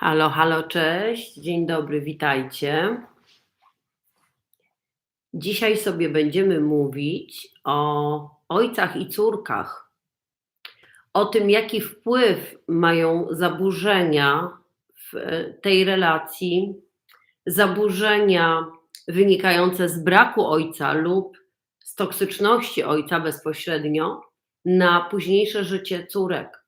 Halo, halo, cześć, dzień dobry, witajcie. Dzisiaj sobie będziemy mówić o ojcach i córkach, o tym, jaki wpływ mają zaburzenia w tej relacji, zaburzenia wynikające z braku ojca lub z toksyczności ojca bezpośrednio na późniejsze życie córek.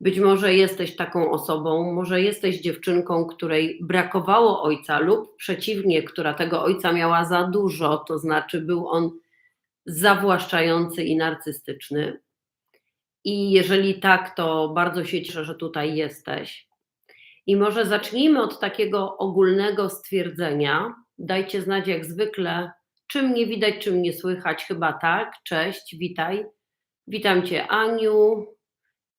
Być może jesteś taką osobą, może jesteś dziewczynką, której brakowało ojca, lub przeciwnie, która tego ojca miała za dużo, to znaczy był on zawłaszczający i narcystyczny. I jeżeli tak, to bardzo się cieszę, że tutaj jesteś. I może zacznijmy od takiego ogólnego stwierdzenia. Dajcie znać, jak zwykle, czym nie widać, czym nie słychać. Chyba tak. Cześć, witaj. Witam Cię, Aniu.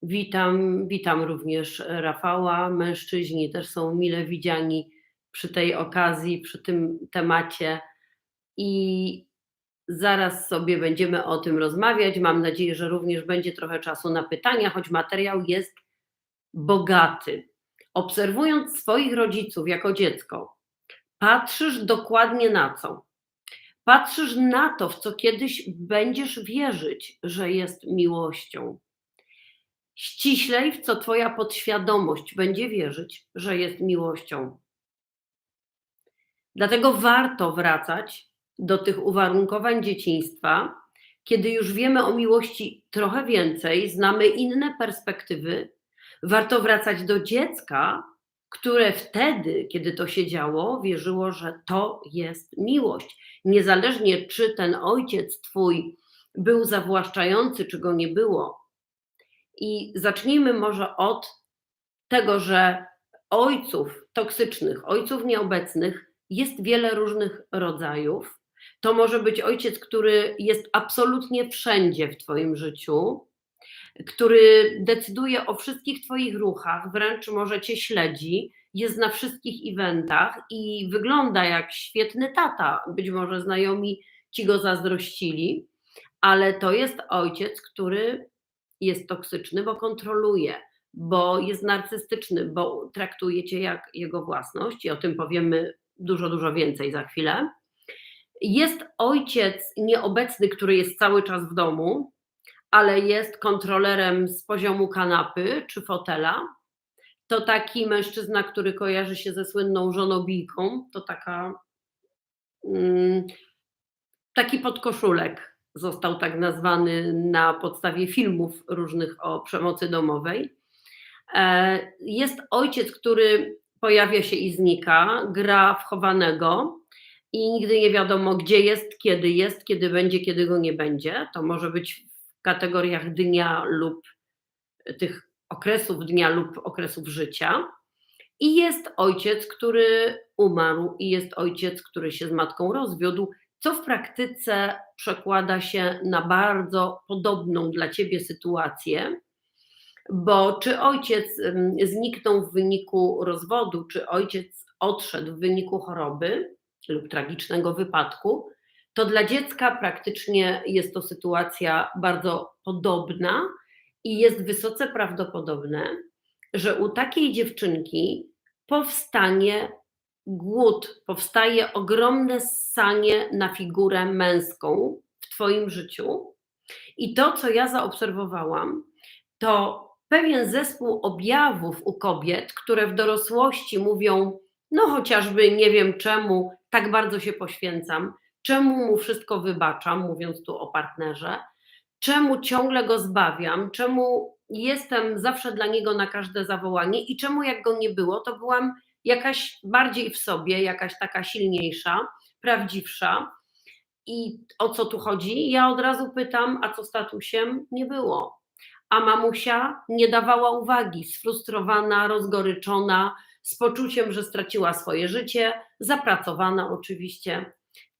Witam, witam również Rafała. Mężczyźni też są mile widziani przy tej okazji, przy tym temacie. I zaraz sobie będziemy o tym rozmawiać. Mam nadzieję, że również będzie trochę czasu na pytania, choć materiał jest bogaty. Obserwując swoich rodziców jako dziecko, patrzysz dokładnie na co? Patrzysz na to, w co kiedyś będziesz wierzyć, że jest miłością ściślej, w co Twoja podświadomość będzie wierzyć, że jest miłością. Dlatego warto wracać do tych uwarunkowań dzieciństwa, kiedy już wiemy o miłości trochę więcej, znamy inne perspektywy. Warto wracać do dziecka, które wtedy, kiedy to się działo, wierzyło, że to jest miłość. Niezależnie, czy ten ojciec twój był zawłaszczający, czy go nie było, i zacznijmy może od tego, że ojców toksycznych, ojców nieobecnych jest wiele różnych rodzajów. To może być ojciec, który jest absolutnie wszędzie w Twoim życiu, który decyduje o wszystkich Twoich ruchach, wręcz może Cię śledzi, jest na wszystkich eventach i wygląda jak świetny tata. Być może znajomi Ci go zazdrościli, ale to jest ojciec, który jest toksyczny, bo kontroluje, bo jest narcystyczny, bo traktuje cię jak jego własność i o tym powiemy dużo, dużo więcej za chwilę. Jest ojciec nieobecny, który jest cały czas w domu, ale jest kontrolerem z poziomu kanapy czy fotela. To taki mężczyzna, który kojarzy się ze słynną żonobijką, to taka mm, taki podkoszulek, został tak nazwany na podstawie filmów różnych o przemocy domowej. E, jest ojciec, który pojawia się i znika, gra w chowanego i nigdy nie wiadomo, gdzie jest, kiedy jest, kiedy będzie, kiedy go nie będzie. To może być w kategoriach dnia lub tych okresów dnia lub okresów życia. I jest ojciec, który umarł, i jest ojciec, który się z matką rozwiódł, co w praktyce przekłada się na bardzo podobną dla ciebie sytuację, bo czy ojciec zniknął w wyniku rozwodu, czy ojciec odszedł w wyniku choroby lub tragicznego wypadku, to dla dziecka praktycznie jest to sytuacja bardzo podobna i jest wysoce prawdopodobne, że u takiej dziewczynki powstanie głód, powstaje ogromne ssanie na figurę męską w Twoim życiu. I to, co ja zaobserwowałam, to pewien zespół objawów u kobiet, które w dorosłości mówią, no chociażby nie wiem czemu tak bardzo się poświęcam, czemu mu wszystko wybaczam, mówiąc tu o partnerze, czemu ciągle go zbawiam, czemu jestem zawsze dla niego na każde zawołanie i czemu jak go nie było, to byłam jakaś bardziej w sobie, jakaś taka silniejsza, prawdziwsza. I o co tu chodzi? Ja od razu pytam, a co statusiem? Nie było. A mamusia nie dawała uwagi, sfrustrowana, rozgoryczona, z poczuciem, że straciła swoje życie, zapracowana oczywiście.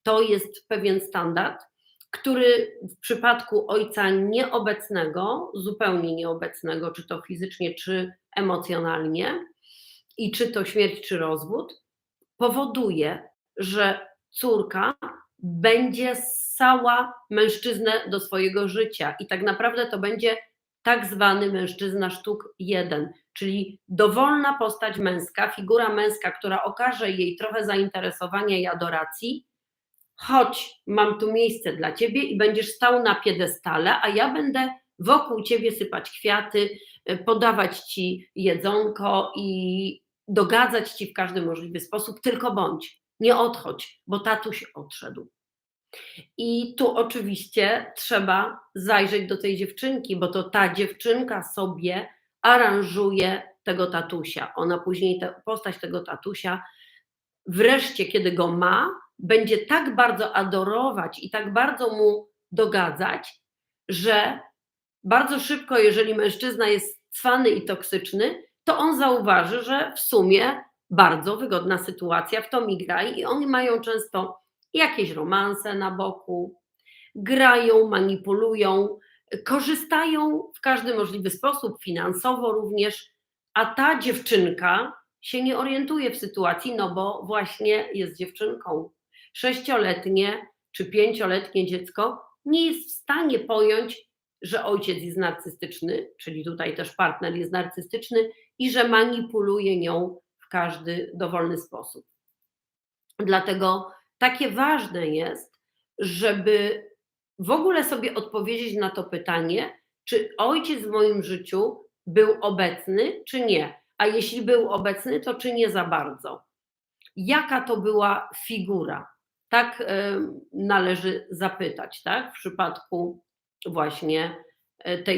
To jest pewien standard, który w przypadku ojca nieobecnego, zupełnie nieobecnego, czy to fizycznie, czy emocjonalnie, i czy to śmierć, czy rozwód, powoduje, że córka będzie ssała mężczyznę do swojego życia. I tak naprawdę to będzie tak zwany mężczyzna sztuk jeden, czyli dowolna postać męska, figura męska, która okaże jej trochę zainteresowania i adoracji, chodź, mam tu miejsce dla ciebie i będziesz stał na piedestale, a ja będę wokół ciebie sypać kwiaty, podawać ci jedzonko i dogadzać ci w każdy możliwy sposób, tylko bądź, nie odchodź, bo tatuś odszedł. I tu oczywiście trzeba zajrzeć do tej dziewczynki, bo to ta dziewczynka sobie aranżuje tego tatusia. Ona później, ta postać tego tatusia, wreszcie, kiedy go ma, będzie tak bardzo adorować i tak bardzo mu dogadzać, że bardzo szybko, jeżeli mężczyzna jest cwany i toksyczny, to on zauważy, że w sumie bardzo wygodna sytuacja, w to mi graj i oni mają często jakieś romanse na boku, grają, manipulują, korzystają w każdy możliwy sposób, finansowo również, a ta dziewczynka się nie orientuje w sytuacji, no bo właśnie jest dziewczynką. Sześcioletnie czy pięcioletnie dziecko nie jest w stanie pojąć, że ojciec jest narcystyczny, czyli tutaj też partner jest narcystyczny i że manipuluje nią w każdy dowolny sposób. Dlatego takie ważne jest, żeby w ogóle sobie odpowiedzieć na to pytanie, czy ojciec w moim życiu był obecny, czy nie. A jeśli był obecny, to czy nie za bardzo. Jaka to była figura? Tak należy zapytać, tak? W przypadku właśnie e, tej